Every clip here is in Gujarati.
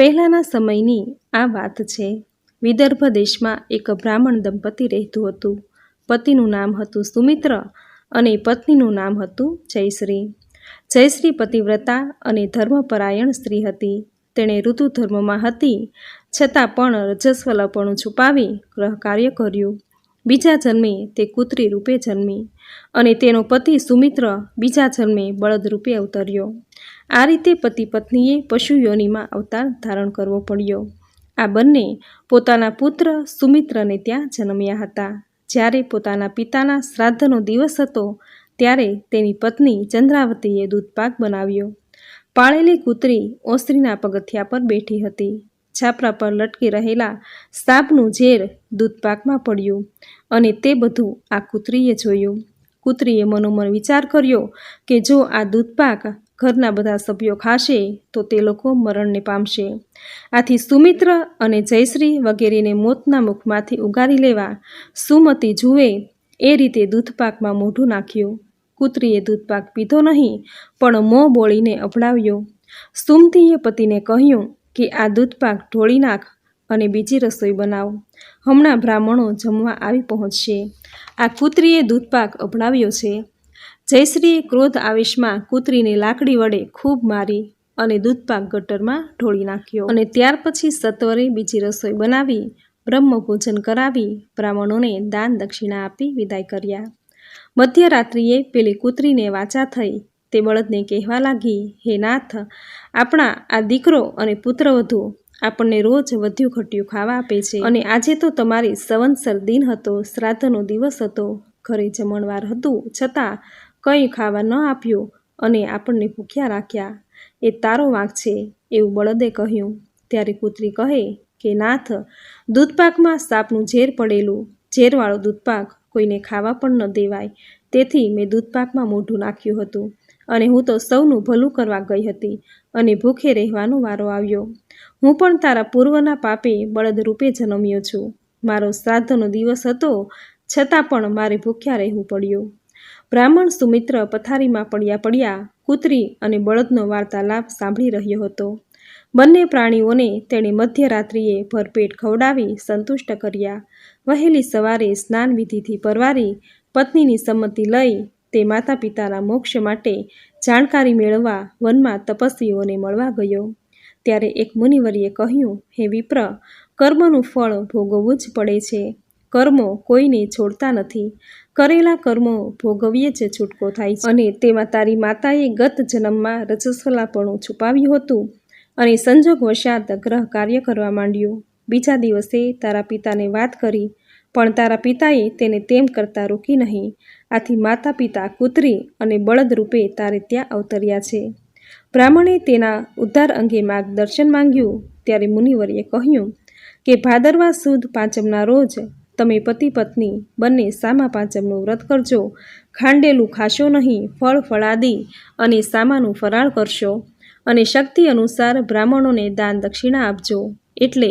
પહેલાંના સમયની આ વાત છે. વિદર્ભ દેશમાં એક બ્રાહ્મણ દંપતી રહેતું હતું. પતિનું નામ હતું સુમિત્ર અને પત્નીનું નામ હતું જયશ્રી. જયશ્રી પતિવ્રતા અને ધર્મપરાયણ સ્ત્રી હતી. તેણે ઋતુ ધર્મમાં હતી, છતાં પણ રજસ્વલપણું છુપાવી ગ્રહ કાર્ય કર્યું. બીજા જન્મે તે કૂતરી રૂપે જન્મી અને તેનો પતિ સુમિત્ર બીજા જન્મે બળદ રૂપે અવતર્યો. આ રીતે પતિ પત્નીએ પશુ અવતાર ધારણ કરવો પડ્યો. આ બંને પોતાના પુત્ર સુમિત્રને ત્યાં જન્મ્યા હતા. જ્યારે પોતાના પિતાના શ્રાદ્ધનો દિવસ હતો, ત્યારે તેની પત્ની ચંદ્રાવતીએ દૂધપાક બનાવ્યો. પાળેલી કૂતરી ઓસરીના પગથિયા પર બેઠી હતી. છાપરા પર લટકી રહેલા સાપનું ઝેર દૂધપાકમાં પડ્યું અને તે બધું આ કૂતરીએ જોયું. કૂતરીએ મનોમન વિચાર કર્યો કે જો આ દૂધપાક ઘરના બધા સભ્યો ખાશે તો તે લોકો મરણને પામશે. આથી સુમિત્ર અને જયશ્રી વગેરેને મોતના મુખમાંથી ઉગારી લેવા સુમતી જુએ એ રીતે દૂધપાકમાં મોઢું નાખ્યું. કૂતરીએ દૂધપાક પીધો નહીં, પણ મોં બોળીને અભડાવ્યો. સુમતીએ પતિને કહ્યું કે આ દૂધપાક ઢોળી નાખ અને બીજી રસોઈ બનાવ. હમણાં બ્રાહ્મણો જમવા આવી પહોંચશે. આ કૂતરીએ દૂધપાક અભડાવ્યો છે. જયશ્રીએ ક્રોધ આવેશમાં કૂતરીને લાકડી વડે ખૂબ મારી અને દૂધપાક ગટરમાં ઢોળી નાખ્યો. અને ત્યાર પછી સત્વરે બીજી રસોઈ બનાવી, બ્રહ્મભોજન કરાવી, બ્રાહ્મણોને દાન દક્ષિણા આપી વિદાય કર્યા. મધ્યરાત્રિએ પેલી કૂતરીને વાચા થઈ તે બળદને કહેવા લાગી, હે નાથ, આપણા આ દીકરો અને પુત્રવધુ આપણને રોજ વધ્યું ઘટ્યું ખાવા આપે છે. અને આજે તો તમારી સંવત્સર દિન હતો, શ્રાદ્ધનો દિવસ હતો. ઘરે જમણવાર હતું, છતાં કંઈ ખાવા ન આપ્યું અને આપણને ભૂખ્યા રાખ્યા. એ તારો વાંક છે, એવું બળદે કહ્યું. ત્યારે કૂતરી કહે, કે નાથ, દૂધપાકમાં સાપનું ઝેર પડેલું. ઝેરવાળો દૂધપાક કોઈને ખાવા પણ ન દેવાય. તેથી મેં દૂધપાકમાં મોઢું નાખ્યું હતું. અને હું તો સૌનું ભલું કરવા ગઈ હતી અને ભૂખે રહેવાનો વારો આવ્યો. હું પણ તારા પૂર્વના પાપે બળદ રૂપે જન્મ્યો છું. મારો શ્રાદ્ધનો દિવસ હતો, છતાં પણ મારે ભૂખ્યા રહેવું પડ્યું. બ્રાહ્મણ સુમિત્ર પથારીમાં પડ્યા પડ્યા કૂતરી અને બળદનો વાર્તાલાપ સાંભળી રહ્યો હતો. બંને પ્રાણીઓને તેણે મધ્યરાત્રિએ ભરપેટ ખવડાવી સંતુષ્ટ કર્યા. વહેલી સવારે સ્નાન વિધિથી પરવારી પત્નીની સંમતિ લઈ તે માતા પિતાના મોક્ષ માટે જાણકારી મેળવવા વનમાં તપસ્વીઓને મળવા ગયો. ત્યારે એક મુનિવરીએ કહ્યું, હે વિપ્ર, કર્મનું ફળ ભોગવવું જ પડે છે. કર્મો કોઈને છોડતા નથી. કરેલા કર્મો ભોગવીએ જ છૂટકો થાય છે. અને તેમાં તારી માતાએ ગત જન્મમાં રજસ્વલાપણું છુપાવ્યું હતું અને સંજોગવશાત ગ્રહ કાર્ય કરવા માંડ્યું. બીજા દિવસે તારા પિતાને વાત કરી, પણ તારા પિતાએ તેને તેમ કરતા રોકી નહીં. આથી માતા પિતા કૂતરી અને બળદ રૂપે તારે ત્યાં અવતર્યા છે. બ્રાહ્મણે તેના ઉદ્ધાર અંગે માર્ગદર્શન માંગ્યું. ત્યારે મુનિવરીએ કહ્યું કે, ભાદરવા સુદ પાંચમના રોજ તમે પતિ પત્ની બંને સામા પાંચમનું વ્રત કરજો. ખાંડેલું ખાશો નહીં, ફળ ફળાદી અને સામાનું ફરાળ કરશો અને શક્તિ અનુસાર બ્રાહ્મણોને દાન દક્ષિણા આપજો. એટલે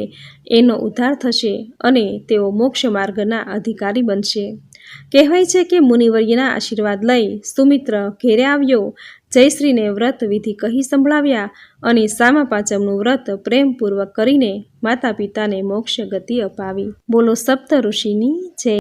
એનો ઉદ્ધાર થશે અને તેઓ મોક્ષ માર્ગના અધિકારી બનશે. કહેવાય છે કે મુનિવર્યના આશીર્વાદ લઈ સુમિત્ર ઘેરે આવ્યો, જયશ્રીને વ્રત વિધિ કહી સંભળાવ્યા અને સામા પાંચમનું વ્રત પ્રેમપૂર્વક કરીને માતા પિતાને મોક્ષ ગતિ અપાવી. બોલો સપ્ત ઋષિની જય.